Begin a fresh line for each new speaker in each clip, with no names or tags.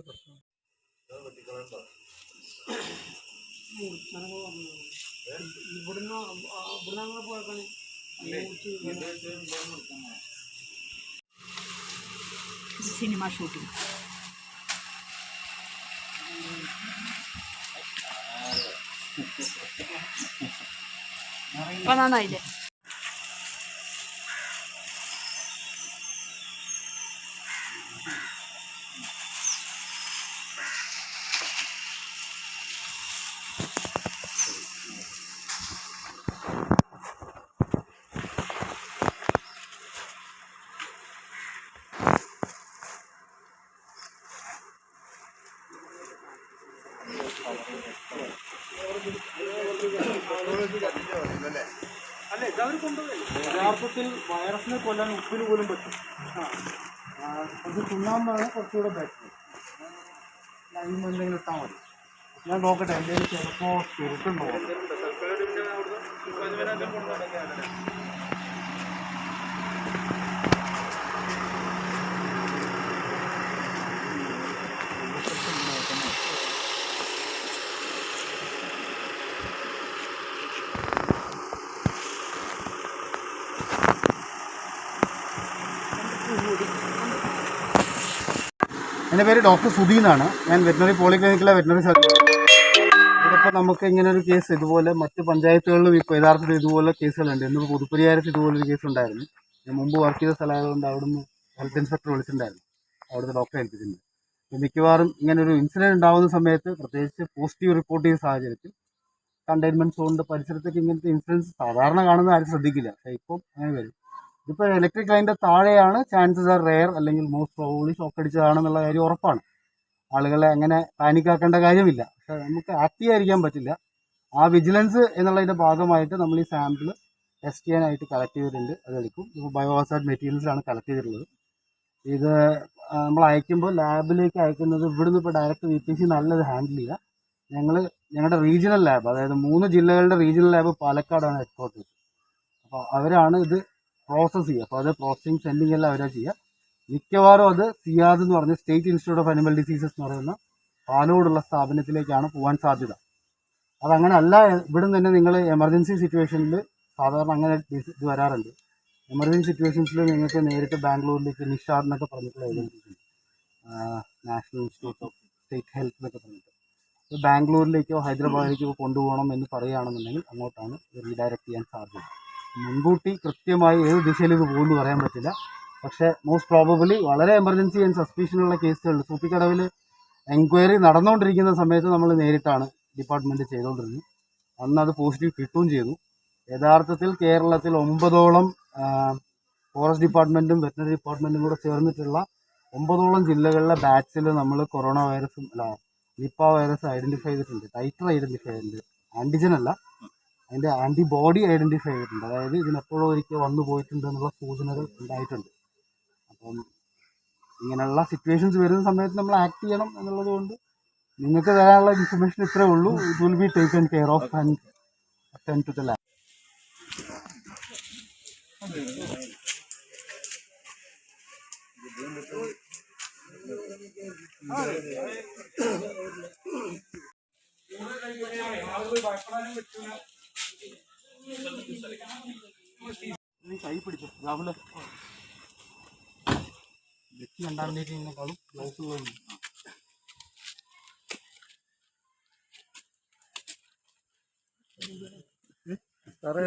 പ്രശ്നം?
ഇവിടുന്ന് ഇവിടുന്ന് അങ്ങനെ പോയേക്കാണ്
സിനിമ ഷൂട്ടിംഗ്. ഇപ്പൊ നന്നായില്ലേ
യഥാർത്ഥത്തിൽ വൈറസിനെ കൊല്ലാൻ ഉപ്പിന് പോലും പറ്റും. ആ, തിന്നാമ്പോഴാണ് കുറച്ചുകൂടെ ബെറ്റർ ലൈം എന്തെങ്കിലും ഇട്ടാൽ മതി. ഞാൻ നോക്കട്ടെ എന്തെങ്കിലും ചിലപ്പോൾ സ്പിരിറ്റ് എന്റെ പേര് ഡോക്ടർ സുധീ എന്നാണ്. ഞാൻ വെറ്റിനറി പോളിക്ലിനിക്കിലെ വെറ്റിനറി സർജൻ ഇതിപ്പോൾ നമുക്ക് ഇങ്ങനെ ഒരു കേസ് ഇതുപോലെ മറ്റ് പഞ്ചായത്തുകളിലും ഇപ്പോൾ യഥാർത്ഥത്തിൽ ഇതുപോലെ കേസുകളുണ്ട്. ഇന്നിപ്പോൾ പുതുപ്പരിയാരത്ത് ഇതുപോലൊരു കേസ് ഉണ്ടായിരുന്നു ഞാൻ മുമ്പ് വർക്ക് ചെയ്ത സ്ഥലമായതുകൊണ്ട് അവിടുന്ന് ഹെൽത്ത് ഇൻസ്പെക്ടർ വിളിച്ചിട്ടുണ്ടായിരുന്നു. അവിടുത്തെ ഡോക്ടറെ ഏൽപ്പിച്ചിട്ടുണ്ട്. മിക്കവാറും ഇങ്ങനെ ഒരു ഇൻസിഡന്റ് ഉണ്ടാകുന്ന സമയത്ത് പ്രത്യേകിച്ച് പോസിറ്റീവ് റിപ്പോർട്ട് ചെയ്യുന്ന സാഹചര്യത്തിൽ കണ്ടെയ്ൻമെന്റ് സോണിന്റെ പരിസരത്തേക്ക് ഇങ്ങനത്തെ ഇൻസിഡൻസ് സാധാരണ കാണുന്ന ആരും ശ്രദ്ധിക്കില്ല. പക്ഷേ ഇപ്പം അങ്ങനെ വരും. ഇതിപ്പോൾ ഇലക്ട്രിക് ലൈനിന്റെ താഴെയാണ് ചാൻസസ് ആർ റെയർ അല്ലെങ്കിൽ മോസ്റ്റ് പ്രോബ്ലി ഷോക്ക് അടിച്ചതാണെന്നുള്ള കാര്യം ഉറപ്പാണ്. ആളുകളെ അങ്ങനെ പാനിക്കാക്കേണ്ട കാര്യമില്ല. പക്ഷെ നമുക്ക് ആക്റ്റീവ് ആയിരിക്കാൻ പറ്റില്ല. ആ വിജിലൻസ് എന്നുള്ളതിന്റെ ഭാഗമായിട്ട് നമ്മൾ ഈ സാമ്പിൾ ടെസ്റ്റ് ചെയ്യാനായിട്ട് കളക്ട് ചെയ്തിട്ടുണ്ട്. അത് എടുക്കും. ഇപ്പോൾ ബയോസാഡ് മെറ്റീരിയൽസിലാണ് കളക്ട് ചെയ്തിട്ടുള്ളത്. ഇത് നമ്മൾ അയക്കുമ്പോൾ ലാബിലേക്ക് അയക്കുന്നത് ഇവിടുന്ന് ഇപ്പോൾ ഡയറക്റ്റ് വി പി സി നല്ലത് ഹാൻഡിൽ ചെയ്യുക ഞങ്ങൾ ഞങ്ങളുടെ റീജിയണൽ ലാബ് അതായത് മൂന്ന് ജില്ലകളുടെ റീജിയണൽ ലാബ് പാലക്കാടാണ് എക്സ്പോർട്ട് അപ്പോൾ അവരാണ് ഇത് പ്രോസസ്സ് ചെയ്യുക. അപ്പോൾ അത് പ്രോസസ്സിങ് സെൻഡിങ് എല്ലാം അവരാ ചെയ്യുക. മിക്കവാറും അത് സിയാദ് എന്ന് പറഞ്ഞ state institute of animal diseases എന്ന് പറയുന്ന പാലോടുള്ള സ്ഥാപനത്തിലേക്കാണ് പോകാൻ സാധ്യത. അതങ്ങനെ അല്ല ഇവിടെ തന്നെ നിങ്ങൾ എമർജൻസി സിറ്റുവേഷനിൽ സാധാരണ അങ്ങനെ ഇത് വരാറുണ്ട്. എമർജൻസി സിറ്റുവേഷൻസിൽ നിങ്ങൾക്ക് നേരിട്ട് ബാംഗ്ലൂരിലേക്ക് നിഷാദ് എന്നൊക്കെ പറഞ്ഞിട്ടുള്ള agency national institute of state health എന്നൊക്കെ പറഞ്ഞിട്ട്. ബാംഗ്ലൂരിലേക്കോ ഹൈദരാബാദിലേക്കോ കൊണ്ടുപോകണം എന്ന് പറയുകയാണെന്നുണ്ടെങ്കിൽ അങ്ങോട്ടാണ് റീഡയറക്റ്റ് ചെയ്യാൻ സാധ്യത. മുൻകൂട്ടി കൃത്യമായി ഏത് ദിശയിൽ ഇത് പോകുമെന്ന് പറയാൻ പറ്റില്ല. പക്ഷേ മോസ്റ്റ് പ്രോബബിളി വളരെ എമർജൻസി ആൻഡ് സസ്പീഷനുള്ള കേസുകളിൽ സൂപ്പിക്കടവിൽ എൻക്വയറി നടന്നുകൊണ്ടിരിക്കുന്ന സമയത്ത് നമ്മൾ നേരിട്ടാണ് ഡിപ്പാർട്ട്മെന്റ് ചെയ്തുകൊണ്ടിരുന്നത്. അന്ന് അത് പോസിറ്റീവ് കിട്ടുകയും ചെയ്തു. യഥാർത്ഥത്തിൽ കേരളത്തിൽ ഒമ്പതോളം ഫോറസ്റ്റ് ഡിപ്പാർട്ട്മെന്റും വെറ്റിനറി ഡിപ്പാർട്ട്മെന്റും കൂടെ ചേർന്നിട്ടുള്ള ഒമ്പതോളം ജില്ലകളിലെ ബാച്ചിൽ നമ്മൾ കൊറോണ വൈറസും അല്ല നിപ്പ വൈറസ് ഐഡന്റിഫൈ ചെയ്തിട്ടുണ്ട്. ടൈറ്റർ ഐഡന്റിഫൈ ചെയ്തിട്ടുണ്ട്. ആന്റിജൻ അല്ല. അതിന്റെ ആന്റിബോഡി ഐഡന്റിഫൈ ചെയ്തിട്ടുണ്ട്. അതായത് ഇതിനെപ്പോഴോ ഒരിക്കൽ വന്നു പോയിട്ടുണ്ട് എന്നുള്ള സൂചനകൾ ഉണ്ടായിട്ടുണ്ട്. അപ്പം ഇങ്ങനെയുള്ള സിറ്റുവേഷൻസ് വരുന്ന സമയത്ത് നമ്മൾ ആക്ട് ചെയ്യണം എന്നുള്ളത് കൊണ്ട് നിങ്ങൾക്ക് തരാനുള്ള ഇൻഫർമേഷൻ ഇത്രേ ഉള്ളൂ. It will be taken care of and attend to the lab കൈ സാറേ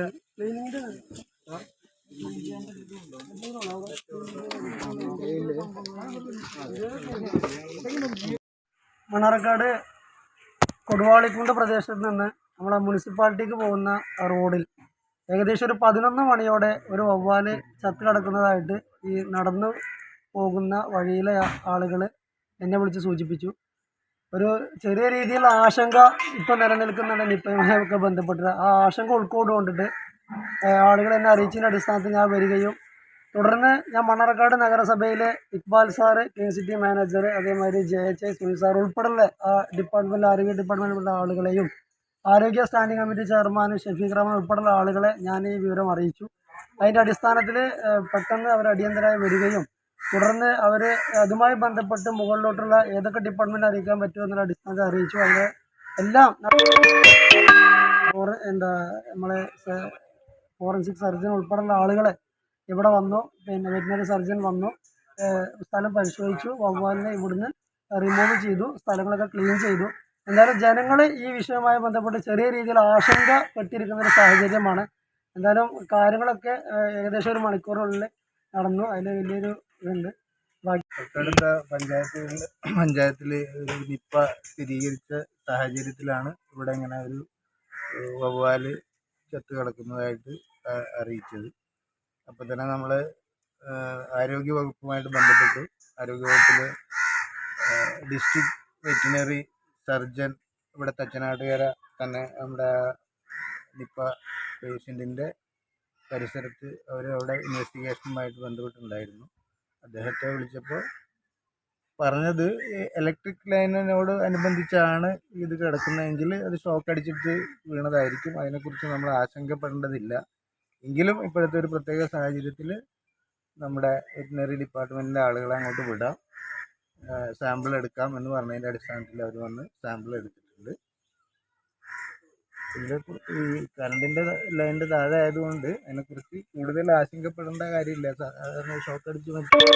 മണ്ണാർക്കാട് കൊടുവാളിക്കുണ്ട് പ്രദേശത്ത് നിന്ന് നമ്മളെ മുനിസിപ്പാലിറ്റിക്ക് പോകുന്ന റോഡിൽ ഏകദേശം ഒരു പതിനൊന്ന് മണിയോടെ ഒരു വവ്വാൽ ചത്ത് കിടക്കുന്നതായിട്ട് ഈ നടന്നു പോകുന്ന വഴിയിലെ ആളുകൾ എന്നെ വിളിച്ച് സൂചിപ്പിച്ചു. ഒരു ചെറിയ രീതിയിലുള്ള ആശങ്ക ഇപ്പോൾ നിലനിൽക്കുന്നുണ്ട്. നിപ്പയുമായൊക്കെ ബന്ധപ്പെട്ട് ആ ആശങ്ക ഉൾക്കൊണ്ടുകൊണ്ടിട്ട് ആളുകൾ എന്നെ അറിയിച്ചതിന്റെ അടിസ്ഥാനത്തിൽ ഞാൻ വരികയും തുടർന്ന് ഞാൻ മണ്ണാർക്കാട് നഗരസഭയിലെ Iqbal sir K C T manager അതേമാതിരി J H I Sunil sir ഉൾപ്പെടെയുള്ള ഡിപ്പാർട്ട്മെന്റിൽ ആരോഗ്യ ഡിപ്പാർട്ട്മെന്റിലുള്ള ആളുകളെയും ആരോഗ്യ standing committee chairman Shefeeq Rahman ഉൾപ്പെടെയുള്ള ആളുകളെ ഞാൻ ഈ വിവരം അറിയിച്ചു. അതിന്റെ അടിസ്ഥാനത്തിൽ പെട്ടെന്ന് അവർ അടിയന്തരമായി വരികയും തുടർന്ന് അവർ അതുമായി ബന്ധപ്പെട്ട് മുകളിലോട്ടുള്ള ഏതൊക്കെ ഡിപ്പാർട്ട്മെന്റ് അറിയിക്കാൻ പറ്റുമോ എന്നുള്ള അടിസ്ഥാനത്തിൽ അറിയിച്ചു. അവരെ എല്ലാം എന്താ നമ്മളെ ഫോറൻസിക് സർജൻ ഉൾപ്പെടെയുള്ള ആളുകളെ ഇവിടെ വന്നു. പിന്നെ വെറ്റിനറി സർജൻ വന്നു. സ്ഥലം പരിശോധിച്ചു. വവ്വാലിനെ ഇവിടുന്ന് റിമൂവ് ചെയ്തു. സ്ഥലങ്ങളൊക്കെ ക്ലീൻ ചെയ്തു. എന്തായാലും ജനങ്ങൾ ഈ വിഷയവുമായി ബന്ധപ്പെട്ട് ചെറിയ രീതിയിൽ ആശങ്ക പെട്ടിരിക്കുന്ന ഒരു സാഹചര്യമാണ്. എന്തായാലും കാര്യങ്ങളൊക്കെ ഏകദേശം ഒരു മണിക്കൂറിനുള്ളിൽ നടന്നു. അതിൽ വലിയൊരു ഇതുണ്ട്.
തൊട്ടടുത്ത പഞ്ചായത്തുകളിൽ പഞ്ചായത്തിൽ ഒരു നിപ്പ സ്ഥിരീകരിച്ച സാഹചര്യത്തിലാണ് ഇവിടെ ഇങ്ങനെ ഒരു വവ്വാൽ ചത്ത് കിടക്കുന്നതായിട്ട് അറിയിച്ചത്. അപ്പോൾ തന്നെ നമ്മൾ ആരോഗ്യ വകുപ്പുമായിട്ട് ബന്ധപ്പെട്ടു ആരോഗ്യ വകുപ്പിൽ ഡിസ്ട്രിക്ട് വെറ്റിനറി സർജൻ ഇവിടെ തച്ചനാട്ടുകര തന്നെ നമ്മുടെ നിപ്പ പേഷ്യന്റിന്റെ പരിസരത്ത് അവർ അവിടെ ഇൻവെസ്റ്റിഗേഷനുമായിട്ട് ബന്ധപ്പെട്ടുണ്ടായിരുന്നു അദ്ദേഹത്തെ വിളിച്ചപ്പോൾ പറഞ്ഞത് ഇലക്ട്രിക് ലൈനിനോട് അനുബന്ധിച്ചാണ് ഇത് കിടക്കുന്നതെങ്കിൽ അത് ഷോക്ക് അടിച്ചിട്ട് വീണതായിരിക്കും. അതിനെക്കുറിച്ച് നമ്മൾ ആശങ്കപ്പെടേണ്ടതില്ല. എങ്കിലും ഇപ്പോഴത്തെ ഒരു പ്രത്യേക സാഹചര്യത്തിൽ നമ്മുടെ വെറ്റിനറി ഡിപ്പാർട്ട്മെന്റിന്റെ ആളുകളെ അങ്ങോട്ട് വിടാം. സാമ്പിൾ എടുക്കാം എന്ന് പറഞ്ഞതിന്റെ അടിസ്ഥാനത്തിൽ അവർ വന്ന് സാമ്പിൾ എടുത്തിട്ടുണ്ട്. ഇതിൽ ഈ കറണ്ടിന്റെ ലൈനിന്റെ താഴെ ആയതുകൊണ്ട് അതിനെക്കുറിച്ച് കൂടുതൽ ആശങ്കപ്പെടേണ്ട കാര്യമില്ല. സാധാരണ ഷോക്ക് അടിച്ച് മരിച്ച